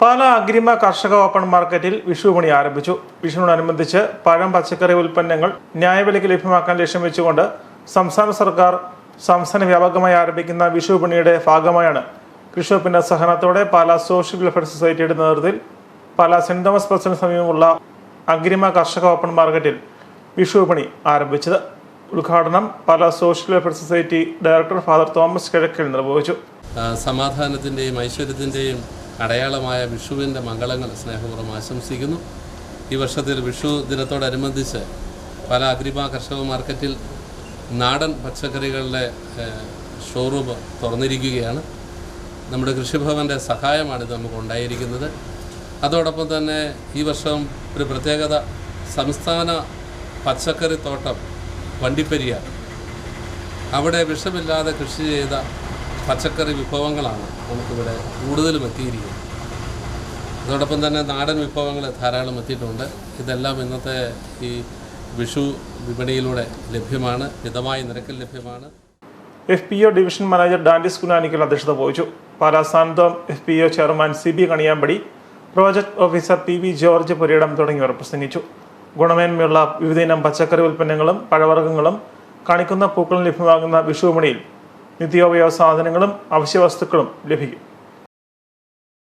പാല അഗ്രിമ കർഷക ഓപ്പൺ മാർക്കറ്റിൽ വിഷുപണി ആരംഭിച്ചു. വിഷുവിനോടനുബന്ധിച്ച് പഴം പച്ചക്കറി ഉൽപ്പന്നങ്ങൾ ന്യായവിലയ്ക്ക് ലഭ്യമാക്കാൻ ലക്ഷ്യം വെച്ചുകൊണ്ട് സംസ്ഥാന സർക്കാർ സംസ്ഥാന വ്യാപകമായി ആരംഭിക്കുന്ന വിഷുപണിയുടെ ഭാഗമായാണ്. കൃഷിവകുപ്പിന്റെ സഹനത്തോടെ പാല സോഷ്യൽ വെൽഫെയർ സൊസൈറ്റിയുടെ നേതൃത്വത്തിൽ പാല സെന്റ് തോമസ് പ്രസിന് സമീപമുള്ള അഗ്രിമ കർഷക ഓപ്പൺ മാർക്കറ്റിൽ വിഷുവിപണി ആരംഭിച്ചത്. ഉദ്ഘാടനം Pala social welfare society director father Thomas Kizhakkel നിർവഹിച്ചു. സമാധാനത്തിന്റെയും ഐശ്വര്യത്തിന്റെയും അടയാളമായ വിഷുവിന്റെ മംഗളങ്ങൾ സ്നേഹപൂർവം ആശംസിക്കുന്നു. ഈ വർഷത്തിൽ വിഷു ദിനത്തോടനുബന്ധിച്ച് പല അഗ്രിമ കർഷക മാർക്കറ്റിൽ നാടൻ പച്ചക്കറികളുടെ ഷോറൂം തുറന്നിരിക്കുകയാണ്. നമ്മുടെ കൃഷിഭവന്റെ സഹായമാണിത് നമുക്ക് ഉണ്ടായിരിക്കുന്നത്. അതോടൊപ്പം തന്നെ ഈ വർഷം ഒരു പ്രത്യേകത സംസ്ഥാന പച്ചക്കറി തോട്ടം വണ്ടിപ്പെരിയാർ. അവിടെ വിഷമില്ലാതെ കൃഷി ചെയ്ത പച്ചക്കറി വിഭവങ്ങളാണ് നമുക്കിവിടെ കൂടുതലും എത്തിയിരിക്കുന്നത്. അതോടൊപ്പം തന്നെ നാടൻ വിഭവങ്ങൾ ധാരാളം എത്തിയിട്ടുണ്ട്. ഇതെല്ലാം ഇന്നത്തെ ഈ വിഷു വിപണിയിലൂടെ ലഭ്യമാണ്. മിതമായ നിരക്കിൽ ലഭ്യമാണ്. F P O division manager Dandis Kunanickal അധ്യക്ഷത വഹിച്ചു. Palasanthom F P O chairman C B Kaniyampady project officer P V George Purayidam തുടങ്ങിയവർ പ്രസംഗിച്ചു. ഗുണമേന്മയുള്ള വിവിധയിനം പച്ചക്കറി ഉൽപ്പന്നങ്ങളും പഴവർഗങ്ങളും കാണിക്കുന്ന പൂക്കളും ലഭ്യമാകുന്ന വിഷുവിപണിയിൽ നിത്യോപയോഗ സാധനങ്ങളും അവശ്യ വസ്തുക്കളും ലഭിക്കും.